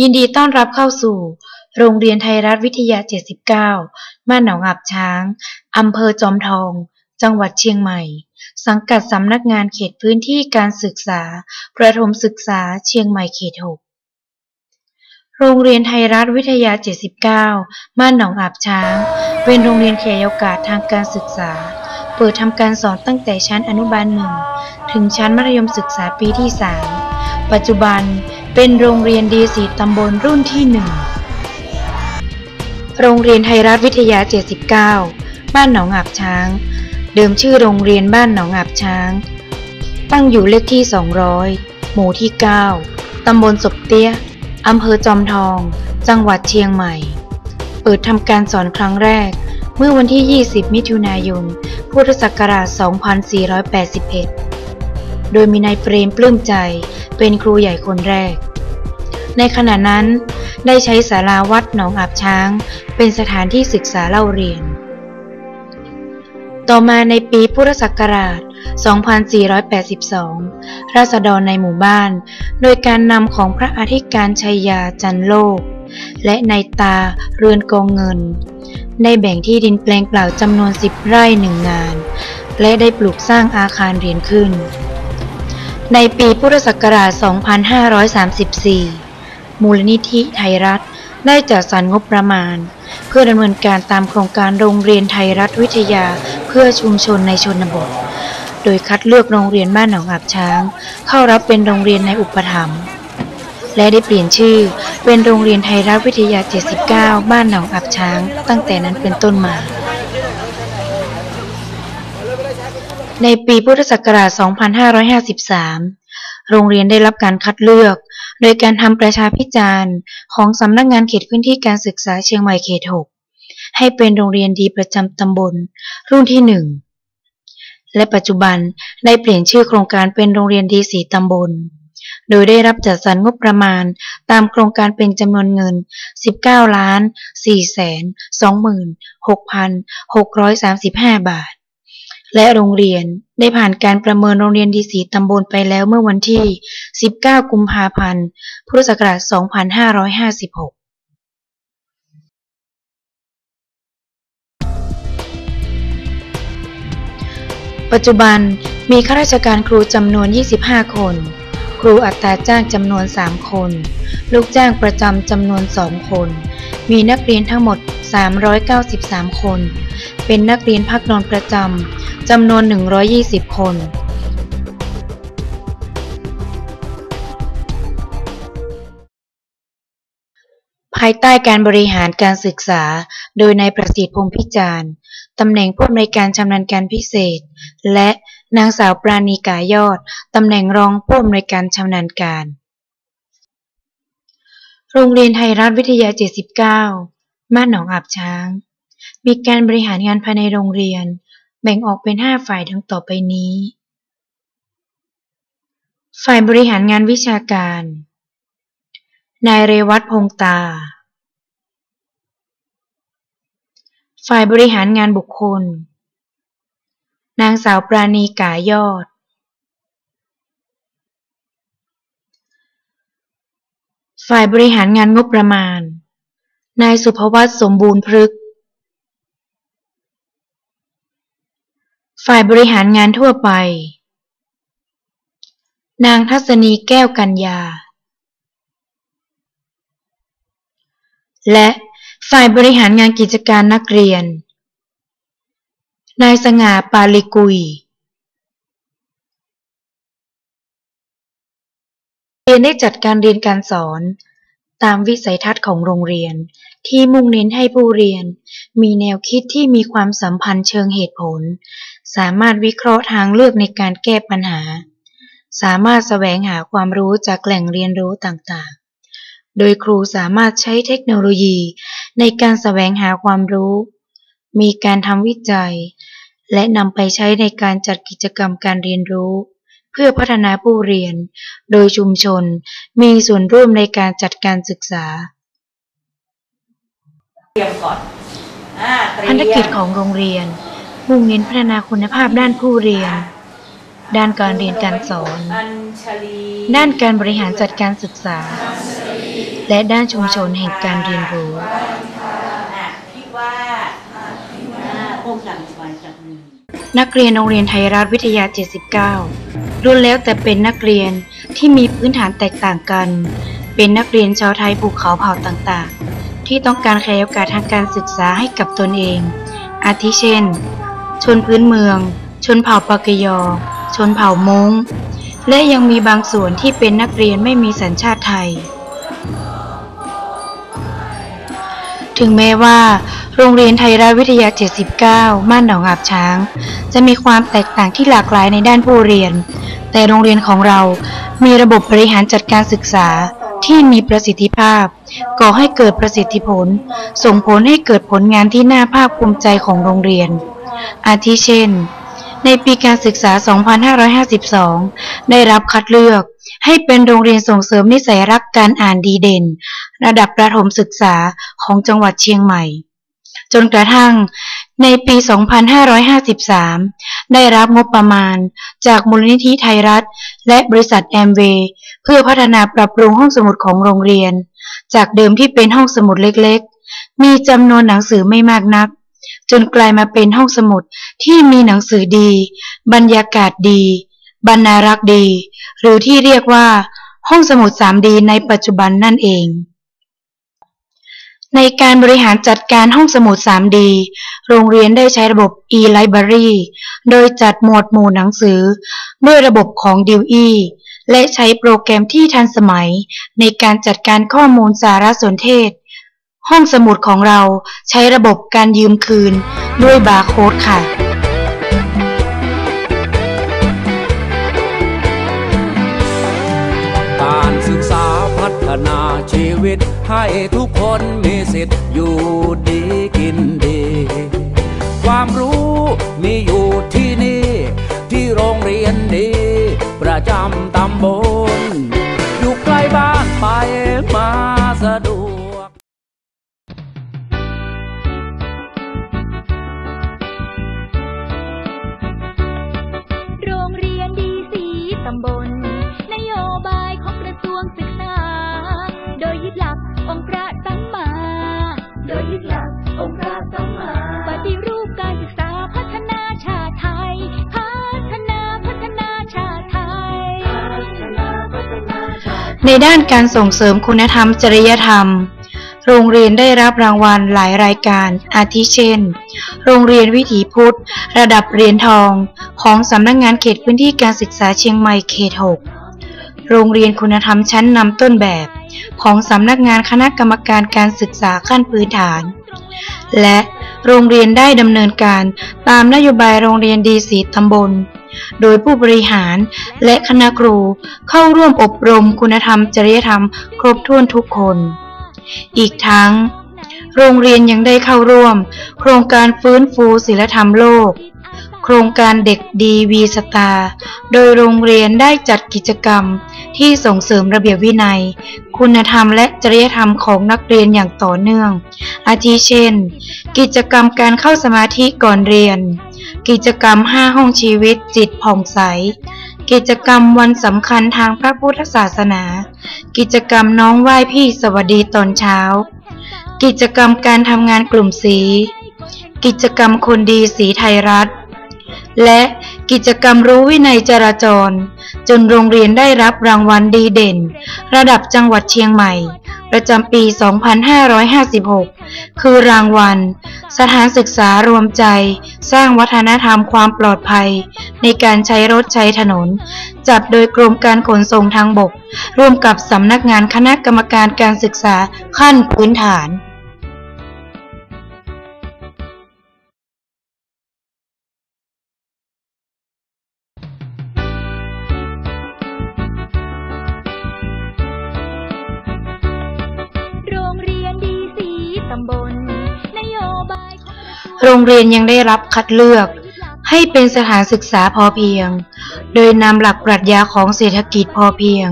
ยินดีต้อนรับเข้าสู่ โรงเรียนไทยรัฐวิทยา 79 บ้านหนองอับช้าง อำเภอจอมทอง จังหวัดเชียงใหม่ สังกัดสำนักงานเขตพื้นที่การศึกษา ประถมศึกษาเชียงใหม่เขต 6 โรงเรียนไทยรัฐวิทยา 79 บ้านหนองอาบช้าง เป็นโรงเรียนขยายโอกาสทางการศึกษา เปิดทำการสอนตั้งแต่ชั้นอนุบาลหนึ่งถึงชั้นมัธยมศึกษาปีที่ 3 ปัจจุบัน เป็นโรงเรียนดีสีตำบลรุ่นที่หนึ่ง โรงเรียนไทยรัฐวิทยา 79 บ้านหนองอาบช้าง เดิมชื่อโรงเรียนบ้านหนองอาบช้าง ตั้งอยู่เลขที่ 200 หมู่ที่ 9 ตำบลศพเตี้ย อำเภอจอมทอง จังหวัดเชียงใหม่ เปิดทำการสอนครั้งแรก เมื่อวันที่ 20 มิถุนายน พุทธศักราช 2481 โดยมีนายเปรมปลื้มใจเป็นครูใหญ่คนแรก ในขณะนั้นได้ใช้ศาลาวัดหนองอาบช้าง เป็นสถานที่ศึกษาเล่าเรียน ต่อมาในปีพุทธศักราช 2482 ราษฎรในหมู่บ้าน โดยการนำของพระอธิการชัยยาจันโลก และนายตาเรือนกองเงิน ได้แบ่งที่ดินแปลงเปล่าจำนวน 10 ไร่หนึ่งงาน และได้ปลูกสร้างอาคารเรียนขึ้น ในปีพุทธศักราช 2534 มูลนิธิไทยรัฐได้จัดสรรงบประมาณ เพื่อดำเนินการตามโครงการโรงเรียนไทยรัฐวิทยาเพื่อชุมชนในชนบท โดยคัดเลือกโรงเรียนบ้านหนองอาบช้าง เข้ารับเป็นโรงเรียนในอุปถัมภ์และได้เปลี่ยนชื่อเป็นโรงเรียนไทยรัฐวิทยา 79 บ้านหนองอาบช้าง ตั้งแต่นั้นเป็นต้นมา ในปีพุทธศักราช 2553 โรงเรียนได้รับการคัดเลือก โดยการทำประชาพิจารณ์ของสำนักงงานเขตพื้นที่การศึกษาเชียงใหม่เขต 6 ให้เป็นโรงเรียนดีประจำตำบล รุ่นที่ 1 และปัจจุบันได้เปลี่ยนชื่อโครงการเป็นโรงเรียนดีสีตำบล โดยได้รับจัดสรรงบประมาณตามโครงการเป็นจำนวนเงิน 19 ล้าน4แสน26,635 บาท และโรงเรียนได้ผ่านการประเมินโรงเรียนดีสีตำบลไปแล้วเมื่อวันที่ 19 กุมภาพันธ์ พุทธศักราช 2556ปัจจุบันมีข้าราชการครูจำนวน 25 คน ครูอัตราจ้างจำนวน 3 คน ลูกจ้างประจำจำนวน 2 คน มีนักเรียนทั้งหมด 393 คน เป็นนักเรียนพักนอนประจำ จำนวน 120 คน ภายใต้การบริหารการศึกษา โดยนายประสิทธิ์พงษ์พิจารณ์ตำแหน่งผู้อำนวยการชำนาญการพิเศษ และนางสาวปราณีกายอด ตำแหน่งรองผู้อำนวยการชำนาญการ โรงเรียนไทยรัฐวิทยา 79 บ้านหนองอาบช้าง มีการบริหารงานภายในโรงเรียน แบ่งออกเป็น5ฝ่ายดังต่อไปนี้ ฝ่ายบริหารงานวิชาการ นายเรวัตพงตา ฝ่ายบริหารงานบุคคล นางสาวปราณีกายอด ฝ่ายบริหารงานงบประมาณ นายสุภวัตสมบูรณ์พฤกษ์ ฝ่ายบริหารงานทั่วไป นางทัศนีแก้วกัญญา และฝ่ายบริหารงานกิจการนักเรียน นายสง่าปาลิกุย เรียนได้จัดการเรียนการสอนตามวิสัยทัศน์ของโรงเรียนที่มุ่งเน้นให้ผู้เรียนมีแนวคิดที่มีความสัมพันธ์เชิงเหตุผล สามารถวิเคราะห์ทางเลือกในการแก้ปัญหา สามารถแสวงหาความรู้จากแหล่งเรียนรู้ต่างๆ โดยครูสามารถใช้เทคโนโลยีในการแสวงหาความรู้ มีการทำวิจัย และนำไปใช้ในการจัดกิจกรรมการเรียนรู้ เพื่อพัฒนาผู้เรียน โดยชุมชนมีส่วนร่วมในการจัดการศึกษาเตรียมก่อนอ่าเตรียมภารกิจของโรงเรียน มุ่งเน้นพัฒนาคุณภาพด้านผู้เรียน ด้านการเรียนการสอน ด้านการบริหารจัดการศึกษา และด้านชุมชนแห่งการเรียนรู้นักเรียนโรงเรียนไทยรัฐวิทยา 79 รุ่นแล้วแต่เป็นนักเรียนที่มีพื้นฐานแตกต่างกัน เป็นนักเรียนชาวไทยภูเขาเผ่าต่างๆ ที่ต้องการขยายโอกาสทางการศึกษาให้กับตนเอง อาทิเช่น ชนพื้นเมือง ชนเผ่าปากยอ ชนเผ่ามงและยังมีบางส่วนที่เป็นนักเรียนไม่มีสัญชาติไทย ถึงแม้ว่า โรงเรียนไทยรัฐวิทยา 79 ม่านหนองอาบช้าง จะมีความแตกต่างที่หลากหลายในด้านผู้เรียน แต่โรงเรียนของเรามีระบบบริหารจัดการศึกษาที่มีประสิทธิภาพ ก่อให้เกิดประสิทธิผล ส่งผลให้เกิดผลงานที่น่าภาคภูมิใจของโรงเรียน อาทิเช่น ในปีการศึกษา 2552 ได้รับคัดเลือกให้เป็นโรงเรียนส่งเสริมนิสัยรักการอ่านดีเด่น ระดับประถมศึกษาของจังหวัดเชียงใหม่ จนกระทั่งในปี 2553 ได้รับงบประมาณจากมูลนิธิไทยรัฐ และบริษัทแอมเวย์เพื่อพัฒนาปรับปรุงห้องสมุดของโรงเรียน จากเดิมที่เป็นห้องสมุดเล็กๆ มีจำนวนหนังสือไม่มากนัก จนกลายมาเป็นห้องสมุดที่มีหนังสือดี บรรยากาศดี บรรณารักษ์ดี หรือที่เรียกว่า ห้องสมุด 3D ในปัจจุบันนั่นเอง ในการบริหารจัดการห้องสมุด 3D โรงเรียนได้ใช้ระบบ e-library โดยจัดหมวดหมู่หนังสือ ด้วยระบบของ d e w e และใช้โปรแกรมที่ทันสมัย ในการจัดการข้อมูลสารสนเทศ ห้องสมุดของเราใช้ระบบการยืมคืนด้วยบาร์โค้ดค่ะ การศึกษาพัฒนาชีวิต ให้ทุกคนมีสิทธิ์อยู่ดีกินดี ความรู้มีอยู่ที่นี่ ที่โรงเรียนดี ประจำตำบล ในด้านการส่งเสริมคุณธรรมจริยธรรม โรงเรียนได้รับรางวัลหลายรายการ อาทิเช่น โรงเรียนวิถีพุทธ ระดับเหรียญทอง ของสำนักงงานเขตพื้นที่การศึกษาเชียงใหม่เขต 6 โรงเรียนคุณธรรมชั้นนำต้นแบบ ของสำนักงานคณะกรรมการการศึกษาขั้นพื้นฐาน และโรงเรียนได้ดำเนินการตามนโยบายโรงเรียนดีสีตำบล โดยผู้บริหารและคณะครูเข้าร่วมอบรมคุณธรรมจริยธรรมครบถ้วนทุกคน อีกทั้ง โรงเรียนยังได้เข้าร่วม โครงการฟื้นฟูศิลธรรมโลก โครงการเด็กดีวีสตาโดยโรงเรียนได้จัดกิจกรรมที่ส่งเสริมระเบียบวินัย คุณธรรมและจริยธรรมของนักเรียนอย่างต่อเนื่อง อาทิเช่น กิจกรรมการเข้าสมาธิก่อนเรียน กิจกรรม 5 ห้องชีวิต จิตผ่องใส กิจกรรมวันสำคัญทางพระพุทธศาสนา กิจกรรมน้องไหว้พี่สวัสดีตอนเช้า กิจกรรมการทำงานกลุ่มสี กิจกรรมคนดีสีไทยรัฐ และกิจกรรมรู้วินัยจราจร จนโรงเรียนได้รับรางวัลดีเด่น ระดับจังหวัดเชียงใหม่ ประจำปี 2556 คือรางวัล สถานศึกษารวมใจ สร้างวัฒนธรรมความปลอดภัย ในการใช้รถใช้ถนน จัดโดยกรมการขนส่งทางบก ร่วมกับสำนักงานคณะกรรมการการศึกษาขั้นพื้นฐานำบลนโยบายโรงเรียนยังได้รับคัดเลือก ให้เป็นสถานศึกษาพอเพียง โดยนำหลักปรัชญาของเศรษฐกิจพอเพียง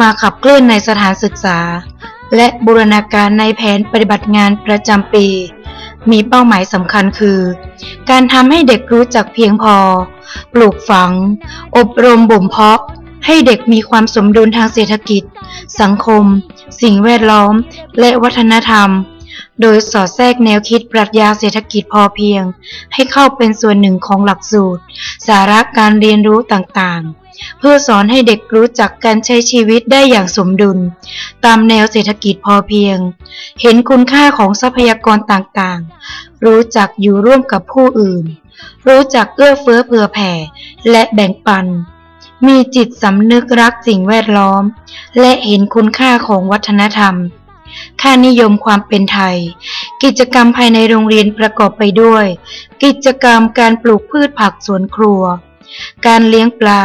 มาขับเคลื่อนในสถานศึกษา และบูรณาการในแผนปฏิบัติงานประจำปี มีเป้าหมายสำคัญคือ การทำให้เด็กรู้จักเพียงพอ ปลูกฝัง อบรมบ่มเพาะให้เด็กมีความสมดุลทางเศรษฐกิจ สังคม สิ่งแวดล้อม และวัฒนธรรม โดยสอดแทรกแนวคิดปรัชญาเศรษฐกิจพอเพียง ให้เข้าเป็นส่วนหนึ่งของหลักสูตร สาระการเรียนรู้ต่างๆ เพื่อสอนให้เด็กรู้จักการใช้ชีวิตได้อย่างสมดุล ตามแนวเศรษฐกิจพอเพียง เห็นคุณค่าของทรัพยากรต่างๆ รู้จักอยู่ร่วมกับผู้อื่น รู้จักเอื้อเฟื้อเผื่อแผ่ และแบ่งปันมีจิตสำนึกรักสิ่งแวดล้อม และเห็นคุณค่าของวัฒนธรรม ค่านิยมความเป็นไทย กิจกรรมภายในโรงเรียนประกอบไปด้วย กิจกรรมการปลูกพืชผักสวนครัว การเลี้ยงปลา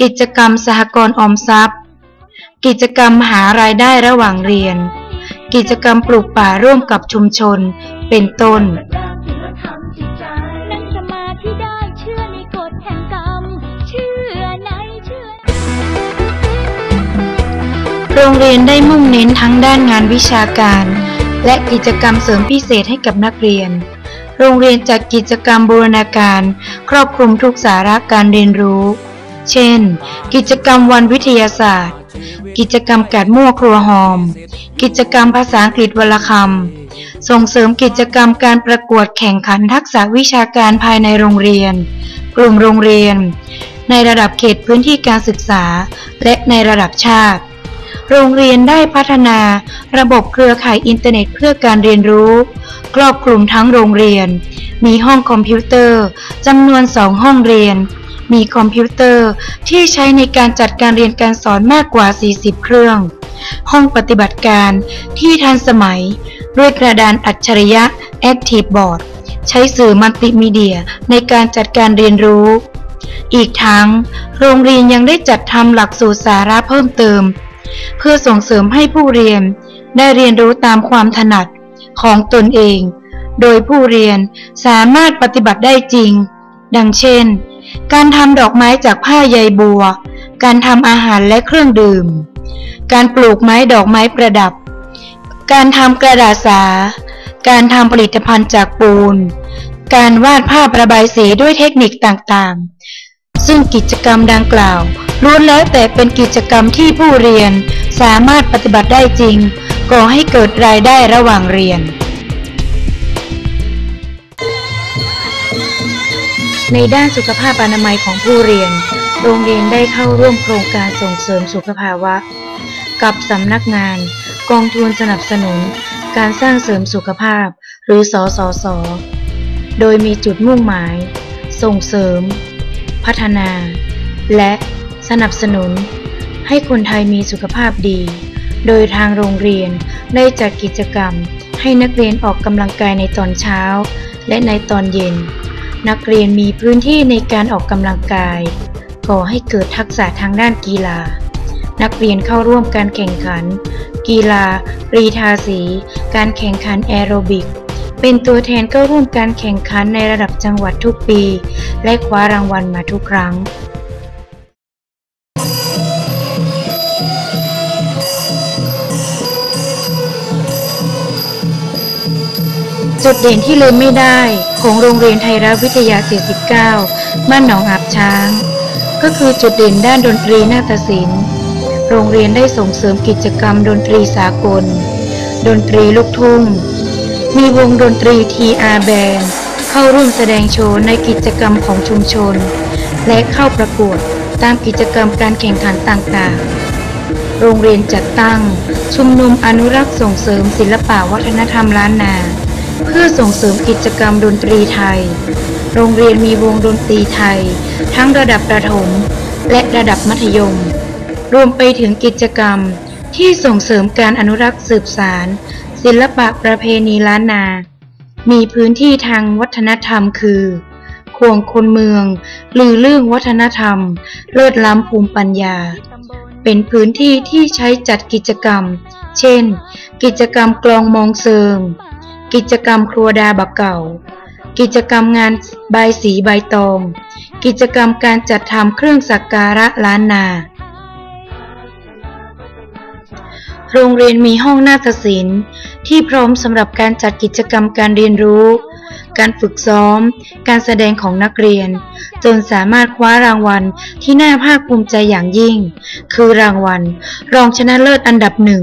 กิจกรรมสหกรณ์ออมทรัพย์ กิจกรรมหารายได้ระหว่างเรียน กิจกรรมปลูกป่าร่วมกับชุมชน เป็นต้น โรงเรียนได้มุ่งเน้นทั้งด้านงานวิชาการ และกิจกรรมเสริมพิเศษให้กับนักเรียน โรงเรียนจัดกิจกรรมบูรณาการ ครอบคลุมทุกสาระการเรียนรู้ เช่น กิจกรรมวันวิทยาศาสตร์ กิจกรรมกัดมั่วครัวหอม กิจกรรมภาษาอังกฤษวลคำ ส่งเสริมกิจกรรมการประกวดแข่งขันทักษะวิชาการภายในโรงเรียน กลุ่มโรงเรียน ในระดับเขตพื้นที่การศึกษา และในระดับชาติ โรงเรียนได้พัฒนาระบบเครือข่ายอินเทอร์เน็ตเพื่อการเรียนรู้ ครอบคลุมทั้งโรงเรียน มีห้องคอมพิวเตอร์จำนวนสองห้องเรียน มีคอมพิวเตอร์ที่ใช้ในการจัดการเรียนการสอนมากกว่า 40 เครื่อง ห้องปฏิบัติการที่ทันสมัย ด้วยกระดานอัจฉริยะ Active Board ใช้สื่อมัลติมีเดียในการจัดการเรียนรู้ อีกทั้ง โรงเรียนยังได้จัดทำหลักสูตรสาระเพิ่มเติม เพื่อส่งเสริมให้ผู้เรียนได้เรียนรู้ตามความถนัดของตนเอง โดยผู้เรียนสามารถปฏิบัติได้จริง ดังเช่น การทำดอกไม้จากผ้าใยบัว การทำอาหารและเครื่องดื่ม การปลูกไม้ดอกไม้ประดับ การทำกระดาษสา การทำผลิตภัณฑ์จากปูน การวาดภาพระบายสีด้วยเทคนิคต่างๆ ซึ่งกิจกรรมดังกล่าว ล้วนแล้วแต่เป็นกิจกรรมที่ผู้เรียนสามารถปฏิบัติได้จริง ก่อให้เกิดรายได้ระหว่างเรียน ในด้านสุขภาพอนามัยของผู้เรียน โรงเรียนได้เข้าร่วมโครงการส่งเสริมสุขภาวะ กับสำนักงาน กองทุนสนับสนุน การสร้างเสริมสุขภาพ หรือสสส โดยมีจุดมุ่งหมาย ส่งเสริม พัฒนา และ สนับสนุน ให้คนไทยมีสุขภาพดี โดยทางโรงเรียนได้จัดกิจกรรม ให้นักเรียนออกกำลังกายในตอนเช้า และในตอนเย็น นักเรียนมีพื้นที่ในการออกกำลังกาย ก่อให้เกิดทักษะทางด้านกีฬา นักเรียนเข้าร่วมการแข่งขัน กีฬารีทาสี การแข่งขันแอโรบิกเป็นตัวแทนเข้าร่วมการแข่งขันในระดับจังหวัดทุกปี และคว้ารางวัลมาทุกครั้ง จุดเด่นที่ลืมไม่ได้ของโรงเรียนไทยรัฐวิทยา 49 บ้านหนองอาบช้าง ก็คือจุดเด่นด้านดนตรีนาฏศิลป์ โรงเรียนได้ส่งเสริมกิจกรรมดนตรีสากล ดนตรีลูกทุ่ง มีวงดนตรี TR Band เข้าร่วมแสดงโชว์ในกิจกรรมของชุมชน และเข้าประกวดตามกิจกรรมการแข่งขันต่างๆโรงเรียนจัดตั้ง ชุมนุมอนุรักษ์ส่งเสริมศิลปะวัฒนธรรมล้านนา เพื่อส่งเสริมกิจกรรมดนตรีไทย โรงเรียนมีวงดนตรีไทย ทั้งระดับประถม และระดับมัธยม รวมไปถึงกิจกรรมที่ส่งเสริมการอนุรักษ์สืบสาร ศิลปะประเพณีล้านนา มีพื้นที่ทางวัฒนธรรมคือควงคนเมืองลือเรื่องวัฒนธรรม เลิศล้ำภูมิปัญญา เป็นพื้นที่ที่ใช้จัดกิจกรรม เช่น กิจกรรมกลองมองเซิง กิจกรรมครัวดาบักเก่า กิจกรรมงานใบสีใบตอง กิจกรรมการจัดทำเครื่องสักการะล้านนา โรงเรียนมีห้องนาฏศิลป์ที่พร้อมสำหรับการจัดกิจกรรมการเรียนรู้ การฝึกซ้อม การแสดงของนักเรียน จนสามารถคว้ารางวัลที่น่าภาคภูมิใจอย่างยิ่ง คือรางวัล รองชนะเลิศอันดับหนึ่ง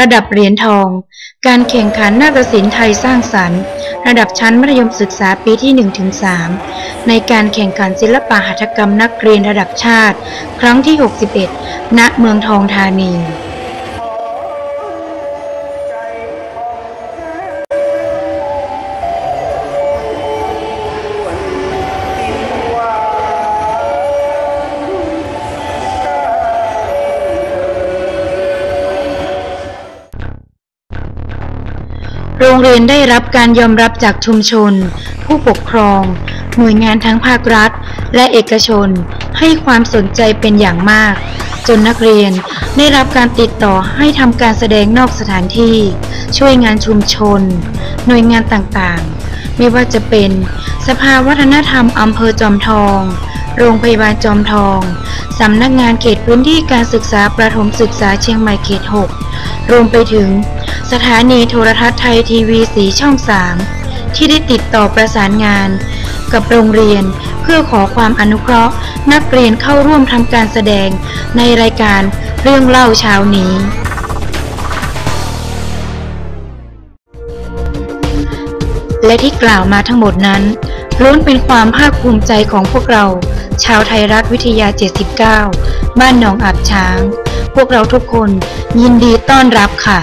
ระดับเหรียญทอง การแข่งขันนาฏศิลป์ไทยสร้างสรรค์ ระดับชั้นมัธยมศึกษาปีที่ 1-3 ในการแข่งขันศิลปะหัตถกรรมนักเรียนระดับชาติ ครั้งที่ 61 ณ เมืองทองธานี รงเรียนได้รับการยอมรับจากชุมชน ผู้ปกครอง หน่วยงานทั้งภาครัฐ และเอกชน ให้ความสนใจเป็นอย่างมาก จนนักเรียนได้รับการติดต่อให้ทำการแสดงนอกสถานที่ ช่วยงานชุมชน หน่วยงานต่างๆ ไม่ว่าจะเป็น สภาวัฒนธรรมอำเภอจอมทอง โรงพยาบาลจอมทอง สำนักงานเขตพื้นที่การศึกษาประถมศึกษาเชียงใหม่เขต 6 รวมไปถึง สถานีโทรทัศน์ไทยทีวีสีช่อง 3 ที่ได้ติดต่อประสานงาน กับโรงเรียนเพื่อขอความอนุเคราะห์ นักเรียนเข้าร่วมทำการแสดงในรายการเรื่องเล่าเช้านี้และที่กล่าวมาทั้งหมดนั้น ล้วนเป็นความภาคภูมิใจของพวกเรา ชาวไทยรัฐวิทยา 79 บ้านหนองอาบช้าง พวกเราทุกคนยินดีต้อนรับค่ะ